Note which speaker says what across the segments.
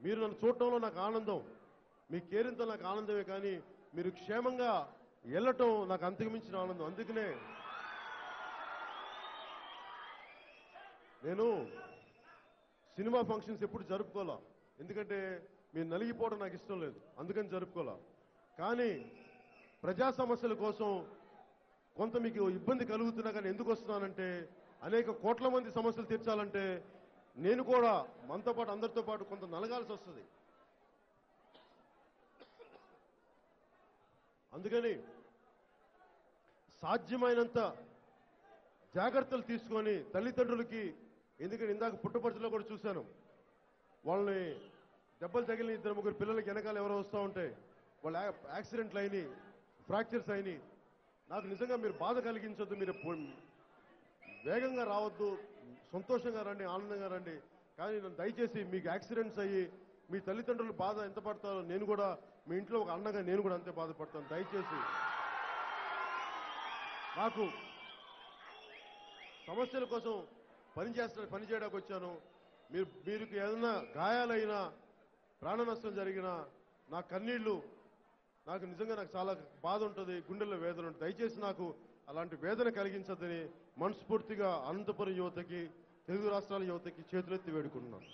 Speaker 1: మీరు నన్ను చూడటంలో నాకు ఆనందం. మీ కేరింతో నాకు ఆనందమే కానీ మీరు క్షేమంగా వెళ్ళటం నాకు అంతకుమించిన ఆనందం. అందుకనే నేను సినిమా ఫంక్షన్స్ ఎప్పుడు జరుపుకోలే. ఎందుకంటే మీరు నలిగిపోవడం నాకు ఇష్టం లేదు. అందుకని జరుపుకోలే. కానీ ప్రజా సమస్యల కోసం కొంత మీకు ఇబ్బంది కలుగుతున్నా కానీ ఎందుకు వస్తున్నానంటే అనేక కోట్ల మంది సమస్యలు తీర్చాలంటే నేను కూడా మనతో పాటు అందరితో పాటు కొంత నలగాల్సి వస్తుంది. అందుకని సాధ్యమైనంత జాగ్రత్తలు తీసుకొని తల్లిదండ్రులకి ఎందుకంటే ఇందాక పుట్టపర్తిలో కూడా చూశాను వాళ్ళని దెబ్బలు తగిలిన ఇద్దరు ముగ్గురు పిల్లలకి వెనకాల ఎవరో వస్తూ ఉంటే వాళ్ళు యాక్సిడెంట్లు అయినాయి. ఫ్రాక్చర్స్ అయినాయి నాకు నిజంగా మీరు బాధ కలిగించొద్దు మీరు వేగంగా రావద్దు సంతోషంగా రండి ఆనందంగా రండి. కానీ నన్ను దయచేసి మీకు యాక్సిడెంట్స్ అయ్యి మీ తల్లిదండ్రులు బాధ ఎంత పడతారో నేను కూడా మీ ఇంట్లో ఒక అన్నగా నేను కూడా అంతే బాధపడతాను. దయచేసి. నాకు సమస్యల కోసం పని పనిచేయడానికి వచ్చాను. మీరు మీరు ఏదైనా గాయాలైనా ప్రాణ నష్టం జరిగినా నా కన్నీళ్ళు నాకు నిజంగా నాకు చాలా బాధ ఉంటుంది గుండెల్లో వేదన ఉంటుంది. దయచేసి నాకు అలాంటి వేదన కలిగించదని మనస్ఫూర్తిగా అనంతపురం యువతకి తెలుగు రాష్ట్రాల యువతకి చేతులెత్తి వేడుకుంటున్నాను.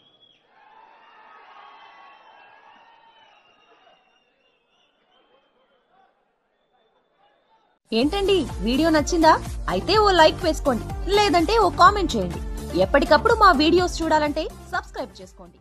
Speaker 2: ఏంటండి? వీడియో నచ్చిందా? అయితే ఓ లైక్ వేసుకోండి లేదంటే ఓ కామెంట్ చేయండి. ఎప్పటికప్పుడు మా వీడియోస్ చూడాలంటే సబ్స్క్రైబ్ చేసుకోండి.